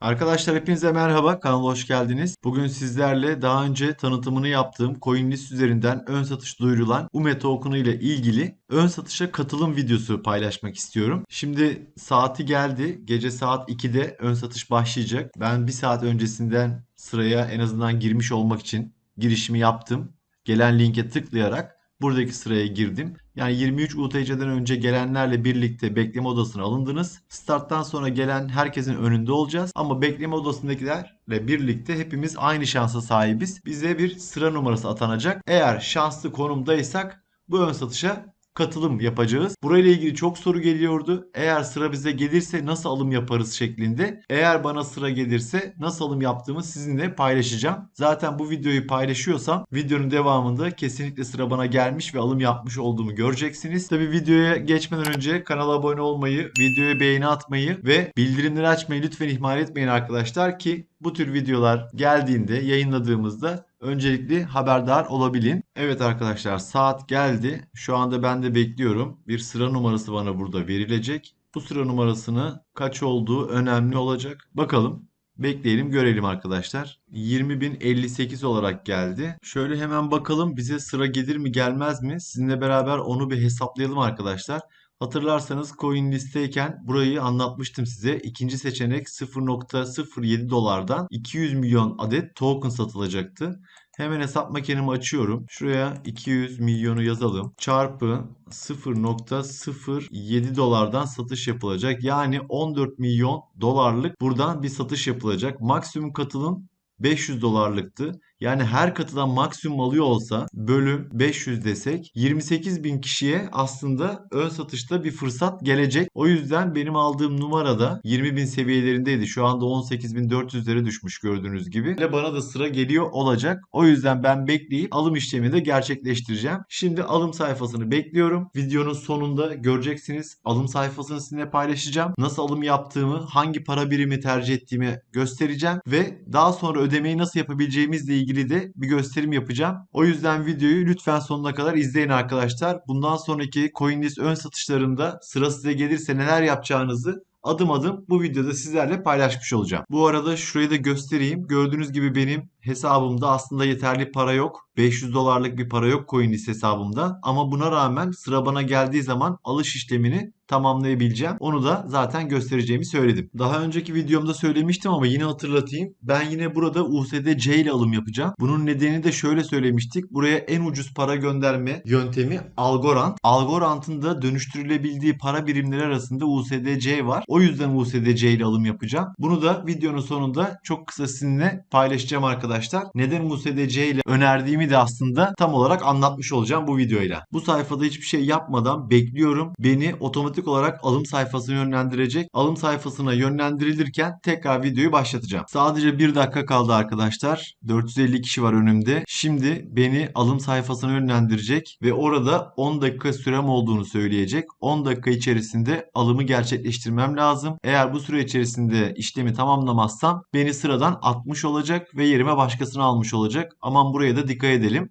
Arkadaşlar hepinize merhaba, kanala hoş geldiniz. Bugün sizlerle daha önce tanıtımını yaptığım CoinList üzerinden ön satış duyurulan UME token'ı ile ilgili ön satışa katılım videosu paylaşmak istiyorum. Şimdi saati geldi. Gece saat 2'de ön satış başlayacak. Ben bir saat öncesinden sıraya en azından girmiş olmak için girişimi yaptım. Gelen linke tıklayarak buradaki sıraya girdim. Yani 23 UTC'den önce gelenlerle birlikte bekleme odasına alındınız. Starttan sonra gelen herkesin önünde olacağız. Ama bekleme odasındakilerle birlikte hepimiz aynı şansa sahibiz. Bize bir sıra numarası atanacak. Eğer şanslı konumdaysak bu ön satışa katılım yapacağız. Burayla ilgili çok soru geliyordu. Eğer sıra bize gelirse nasıl alım yaparız şeklinde. Eğer bana sıra gelirse nasıl alım yaptığımı sizinle paylaşacağım. Zaten bu videoyu paylaşıyorsam videonun devamında kesinlikle sıra bana gelmiş ve alım yapmış olduğumu göreceksiniz. Tabi videoya geçmeden önce kanala abone olmayı, videoya beğeni atmayı ve bildirimleri açmayı lütfen ihmal etmeyin arkadaşlar ki bu tür videolar geldiğinde yayınladığımızda öncelikli haberdar olabilin. Evet arkadaşlar saat geldi. Şu anda ben de bekliyorum. Bir sıra numarası bana burada verilecek. Bu sıra numarasını kaç olduğu önemli olacak. Bakalım. Bekleyelim görelim arkadaşlar. 20.058 olarak geldi. Şöyle hemen bakalım bize sıra gelir mi gelmez mi? Sizinle beraber onu bir hesaplayalım arkadaşlar. Hatırlarsanız coin listeyken burayı anlatmıştım size. İkinci seçenek 0.07 dolardan 200 milyon adet token satılacaktı. Hemen hesap makinemi açıyorum. Şuraya 200 milyonu yazalım. Çarpı 0.07 dolardan satış yapılacak. Yani 14 milyon dolarlık buradan bir satış yapılacak. Maksimum katılım 500 dolarlıktı. Yani her katıdan maksimum alıyor olsa bölüm 500 desek 28 bin kişiye aslında ön satışta bir fırsat gelecek. O yüzden benim aldığım numarada 20 bin seviyelerindeydi. Şu anda 18.400'lere düşmüş gördüğünüz gibi. Ve bana da sıra geliyor olacak. O yüzden ben bekleyip alım işlemini de gerçekleştireceğim. Şimdi alım sayfasını bekliyorum. Videonun sonunda göreceksiniz. Alım sayfasını sizinle paylaşacağım. Nasıl alım yaptığımı, hangi para birimi tercih ettiğimi göstereceğim. Ve daha sonra ödemeyi nasıl yapabileceğimizle ilgili ilgili de bir gösterim yapacağım. O yüzden videoyu lütfen sonuna kadar izleyin arkadaşlar. Bundan sonraki CoinList ön satışlarında sıra size gelirse neler yapacağınızı adım adım bu videoda sizlerle paylaşmış olacağım. Bu arada şurayı da göstereyim. Gördüğünüz gibi benim hesabımda aslında yeterli para yok. 500 dolarlık bir para yok CoinList hesabımda. Ama buna rağmen sıra bana geldiği zaman alış işlemini tamamlayabileceğim. Onu da zaten göstereceğimi söyledim. Daha önceki videomda söylemiştim ama yine hatırlatayım. Ben yine burada USDC ile alım yapacağım. Bunun nedeni de şöyle söylemiştik. Buraya en ucuz para gönderme yöntemi Algorand. Algorand'ın da dönüştürülebildiği para birimleri arasında USDC var. O yüzden USDC ile alım yapacağım. Bunu da videonun sonunda çok kısa sizinle paylaşacağım arkadaşlar. Neden USDC ile önerdiğimi de aslında tam olarak anlatmış olacağım bu videoyla. Bu sayfada hiçbir şey yapmadan bekliyorum. Beni otomatik olarak alım sayfasına yönlendirecek. Alım sayfasına yönlendirilirken tekrar videoyu başlatacağım. Sadece bir dakika kaldı arkadaşlar. 450 kişi var önümde. Şimdi beni alım sayfasına yönlendirecek ve orada 10 dakika sürem olduğunu söyleyecek. 10 dakika içerisinde alımı gerçekleştirmem lazım. Eğer bu süre içerisinde işlemi tamamlamazsam beni sıradan atmış olacak ve yerime başkasını almış olacak. Aman buraya da dikkat edelim.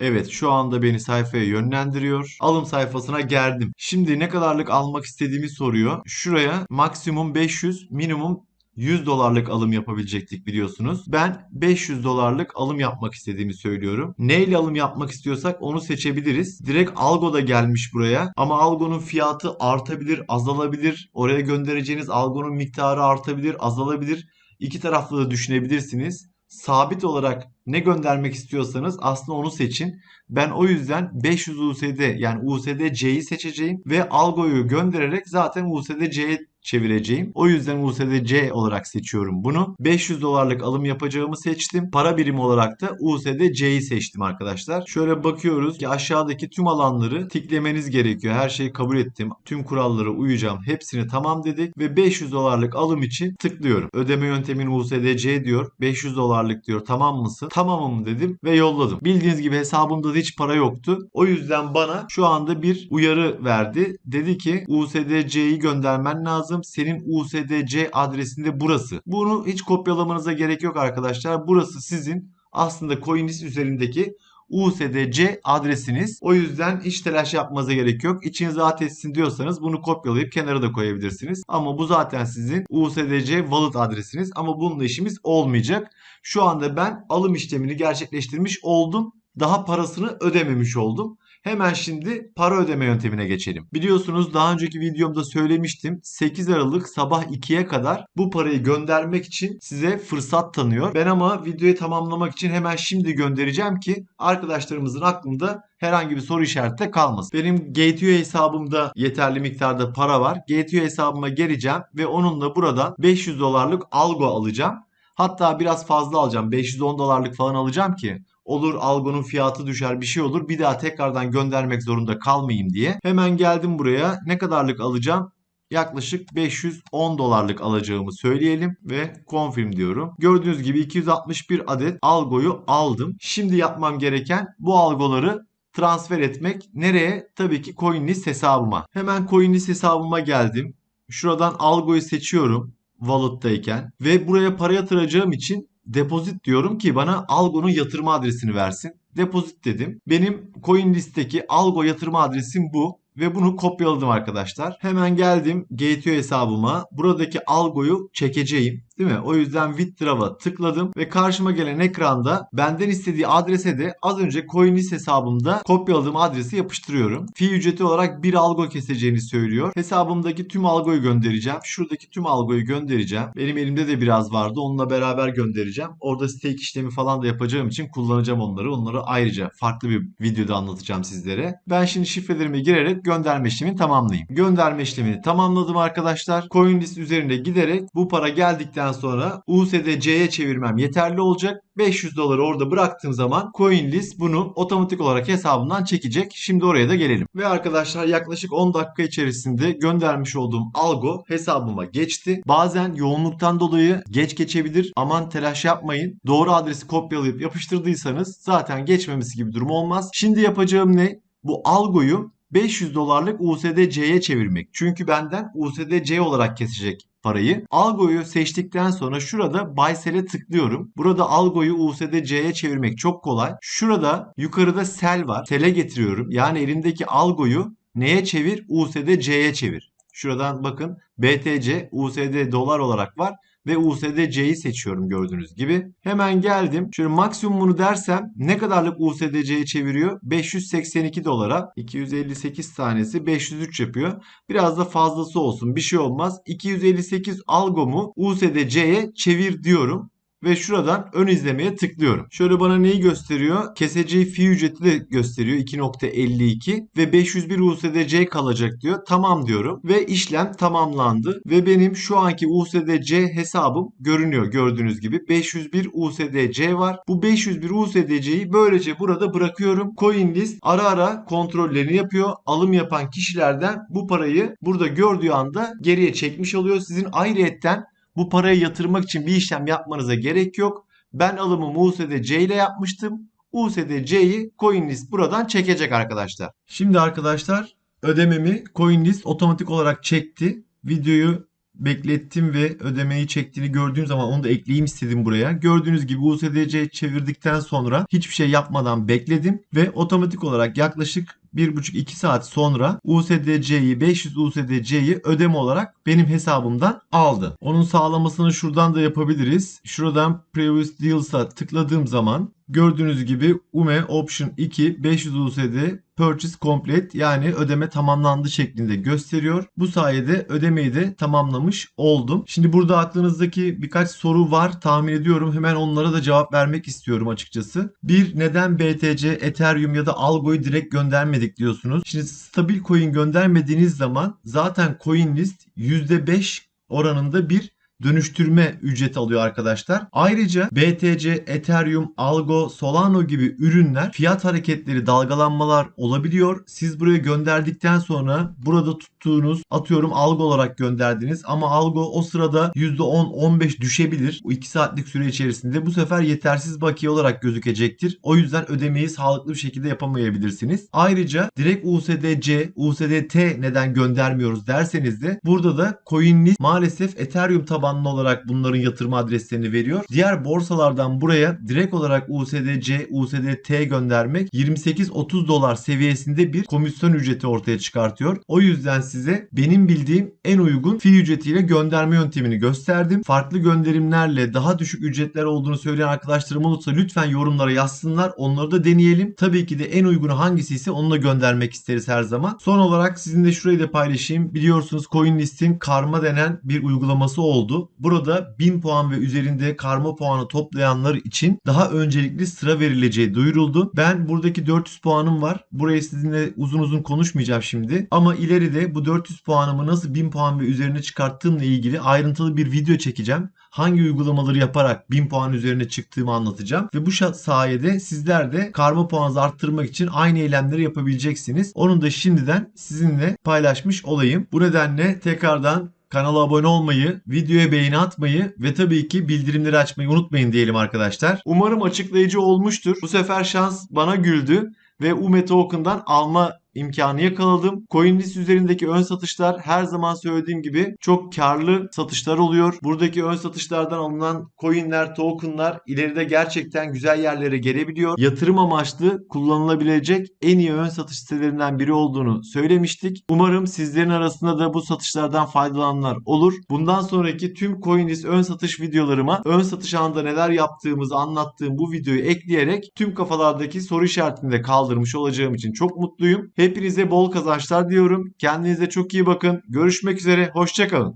Evet şu anda beni sayfaya yönlendiriyor. Alım sayfasına geldim. Şimdi ne kadarlık almak istediğimi soruyor. Şuraya maksimum 500 minimum 100 dolarlık alım yapabilecektik biliyorsunuz. Ben 500 dolarlık alım yapmak istediğimi söylüyorum. Neyle alım yapmak istiyorsak onu seçebiliriz. Direkt Algo da gelmiş buraya. Ama Algo'nun fiyatı artabilir, azalabilir. Oraya göndereceğiniz Algo'nun miktarı artabilir, azalabilir. İki taraflı da düşünebilirsiniz sabit olarak ne göndermek istiyorsanız aslında onu seçin. Ben o yüzden 500 USD yani USD C'yi seçeceğim ve algoyu göndererek zaten USD C'ye çevireceğim. O yüzden USDC olarak seçiyorum bunu. 500 dolarlık alım yapacağımı seçtim. Para birimi olarak da USDC'yi seçtim arkadaşlar. Şöyle bakıyoruz ki aşağıdaki tüm alanları tiklemeniz gerekiyor. Her şeyi kabul ettim. Tüm kurallara uyacağım. Hepsini tamam dedik ve 500 dolarlık alım için tıklıyorum. Ödeme yöntemin USDC diyor. 500 dolarlık diyor. Tamam mısın? Tamamım dedim ve yolladım. Bildiğiniz gibi hesabımda da hiç para yoktu. O yüzden bana şu anda bir uyarı verdi. Dedi ki USDC'yi göndermen lazım lazım. Senin USDC adresinde burası. Bunu hiç kopyalamanıza gerek yok arkadaşlar. Burası sizin aslında CoinList üzerindeki USDC adresiniz. O yüzden hiç telaş yapmanıza gerek yok. İçiniz rahat etsin diyorsanız bunu kopyalayıp kenara da koyabilirsiniz. Ama bu zaten sizin USDC wallet adresiniz. Ama bununla işimiz olmayacak. Şu anda ben alım işlemini gerçekleştirmiş oldum. Daha parasını ödememiş oldum. Hemen şimdi para ödeme yöntemine geçelim. Biliyorsunuz daha önceki videomda söylemiştim. 8 Aralık sabah 2'ye kadar bu parayı göndermek için size fırsat tanıyor. Ben ama videoyu tamamlamak için hemen şimdi göndereceğim ki arkadaşlarımızın aklında herhangi bir soru işareti de kalmasın. Benim Gateway hesabımda yeterli miktarda para var. Gateway hesabıma geleceğim ve onunla buradan 500 dolarlık algo alacağım. Hatta biraz fazla alacağım. 510 dolarlık falan alacağım ki olur algonun fiyatı düşer bir şey olur. Bir daha tekrardan göndermek zorunda kalmayayım diye. Hemen geldim buraya. Ne kadarlık alacağım? yaklaşık 510 dolarlık alacağımı söyleyelim ve confirm diyorum. Gördüğünüz gibi 261 adet algoyu aldım. Şimdi yapmam gereken bu algoları transfer etmek. Nereye? Tabii ki CoinList hesabıma. Hemen CoinList hesabıma geldim. Şuradan algoyu seçiyorum wallet'tayken ve buraya para yatıracağım için depozit diyorum ki bana Algo'nun yatırma adresini versin. Depozit dedim. Benim CoinList'teki Algo yatırma adresim bu ve bunu kopyaladım arkadaşlar. Hemen geldim Gateway hesabıma. Buradaki algoyu çekeceğim. Değil mi? O yüzden Withdraw'a tıkladım ve karşıma gelen ekranda benden istediği adrese de az önce CoinList hesabımda kopyaladığım adresi yapıştırıyorum. Fee ücreti olarak bir algo keseceğini söylüyor. Hesabımdaki tüm algoyu göndereceğim. Şuradaki tüm algoyu göndereceğim. Benim elimde de biraz vardı. Onunla beraber göndereceğim. Orada stake işlemi falan da yapacağım için kullanacağım onları. Onları ayrıca farklı bir videoda anlatacağım sizlere. Ben şimdi şifrelerime girerek gönderme işlemini tamamlayayım. Gönderme işlemini tamamladım arkadaşlar. CoinList üzerinde giderek bu para geldikten sonra USDC'ye çevirmem yeterli olacak. 500 doları orada bıraktığım zaman CoinList bunu otomatik olarak hesabından çekecek. Şimdi oraya da gelelim. Ve arkadaşlar yaklaşık 10 dakika içerisinde göndermiş olduğum algo hesabıma geçti. Bazen yoğunluktan dolayı geç geçebilir. Aman telaş yapmayın. Doğru adresi kopyalayıp yapıştırdıysanız zaten geçmemesi gibi durum olmaz. Şimdi yapacağım ne? Bu algoyu 500 dolarlık USDC'ye çevirmek. Çünkü benden USDC olarak kesecek parayı. Algo'yu seçtikten sonra şurada Buy Sell'e tıklıyorum. Burada Algo'yu USDC'ye çevirmek çok kolay. Şurada yukarıda Sell var. Sell'e getiriyorum. Yani elimdeki Algo'yu neye çevir? USDC'ye çevir. Şuradan bakın BTC, USD dolar olarak var ve USDC'yi seçiyorum gördüğünüz gibi. Hemen geldim. Şöyle maksimumunu dersem ne kadarlık USDC'yi çeviriyor? 582 dolara. 258 tanesi 503 yapıyor. Biraz da fazlası olsun. Bir şey olmaz. 258 algomu USDC'ye çevir diyorum ve şuradan ön izlemeye tıklıyorum. Şöyle bana neyi gösteriyor? Keseceği fi ücreti de gösteriyor 2.52 ve 501 USDC kalacak diyor. Tamam diyorum ve işlem tamamlandı ve benim şu anki USDC hesabım görünüyor gördüğünüz gibi 501 USDC var. Bu 501 USDC'yi böylece burada bırakıyorum. CoinList ara ara kontrollerini yapıyor. Alım yapan kişilerden bu parayı burada gördüğü anda geriye çekmiş oluyor. Sizin ayrıyetten bu parayı yatırmak için bir işlem yapmanıza gerek yok. Ben alımımı USDC ile yapmıştım. USDC'yi CoinList buradan çekecek arkadaşlar. Şimdi arkadaşlar ödememi CoinList otomatik olarak çekti. Videoyu beklettim ve ödemeyi çektiğini gördüğüm zaman onu da ekleyeyim istedim buraya. Gördüğünüz gibi USDC çevirdikten sonra hiçbir şey yapmadan bekledim ve otomatik olarak yaklaşık 1,5-2 saat sonra USDC'yi 500 USDC'yi ödeme olarak benim hesabımdan aldı. Onun sağlamasını şuradan da yapabiliriz. Şuradan Previous Deals'a tıkladığım zaman gördüğünüz gibi UME Option 2 500 USD Purchase Complete yani ödeme tamamlandı şeklinde gösteriyor. Bu sayede ödemeyi de tamamlamış oldum. Şimdi burada aklınızdaki birkaç soru var tahmin ediyorum. Hemen onlara da cevap vermek istiyorum açıkçası. Bir neden BTC, Ethereum ya da Algo'yu direkt göndermedik diyorsunuz. Şimdi stabil coin göndermediğiniz zaman zaten CoinList %5 oranında bir dönüştürme ücreti alıyor arkadaşlar. Ayrıca BTC, Ethereum, Algo, Solano gibi ürünler fiyat hareketleri, dalgalanmalar olabiliyor. Siz buraya gönderdikten sonra burada tuttuğunuz atıyorum Algo olarak gönderdiniz ama Algo o sırada %10-15 düşebilir. Bu 2 saatlik süre içerisinde bu sefer yetersiz bakiye olarak gözükecektir. O yüzden ödemeyi sağlıklı bir şekilde yapamayabilirsiniz. Ayrıca direkt USDC, USDT neden göndermiyoruz derseniz de burada da CoinList maalesef Ethereum tabanlı tabanlı olarak bunların yatırım adreslerini veriyor. Diğer borsalardan buraya direkt olarak USDC, USDT göndermek 28-30 dolar seviyesinde bir komisyon ücreti ortaya çıkartıyor. O yüzden size benim bildiğim en uygun fi ücretiyle gönderme yöntemini gösterdim. Farklı gönderimlerle daha düşük ücretler olduğunu söyleyen arkadaşlarım olursa lütfen yorumlara yazsınlar. Onları da deneyelim. Tabii ki de en uygunu hangisi ise onu da göndermek isteriz her zaman. Son olarak sizinle şurayı da paylaşayım. Biliyorsunuz CoinList'in karma denen bir uygulaması oldu. Burada 1000 puan ve üzerinde karma puanı toplayanlar için daha öncelikli sıra verileceği duyuruldu. Ben buradaki 400 puanım var. Burayı sizinle uzun uzun konuşmayacağım şimdi. Ama ileride bu 400 puanımı nasıl 1000 puan ve üzerine çıkarttığımla ilgili ayrıntılı bir video çekeceğim. Hangi uygulamaları yaparak 1000 puan üzerine çıktığımı anlatacağım. Ve bu sayede sizler de karma puanınızı arttırmak için aynı eylemleri yapabileceksiniz. Onu da şimdiden sizinle paylaşmış olayım. Bu nedenle tekrardan Kanala abone olmayı, videoya beğeni atmayı ve tabii ki bildirimleri açmayı unutmayın diyelim arkadaşlar. Umarım açıklayıcı olmuştur. Bu sefer şans bana güldü ve UME Token'dan alma imkanı yakaladım. CoinList üzerindeki ön satışlar her zaman söylediğim gibi çok karlı satışlar oluyor. Buradaki ön satışlardan alınan coinler, tokenlar ileride gerçekten güzel yerlere gelebiliyor. Yatırım amaçlı kullanılabilecek en iyi ön satış sitelerinden biri olduğunu söylemiştik. Umarım sizlerin arasında da bu satışlardan faydalananlar olur. Bundan sonraki tüm CoinList ön satış videolarıma ön satış anında neler yaptığımızı anlattığım bu videoyu ekleyerek tüm kafalardaki soru işaretini de kaldırmış olacağım için çok mutluyum. Hepinize bol kazançlar diyorum. Kendinize çok iyi bakın. Görüşmek üzere. Hoşçakalın.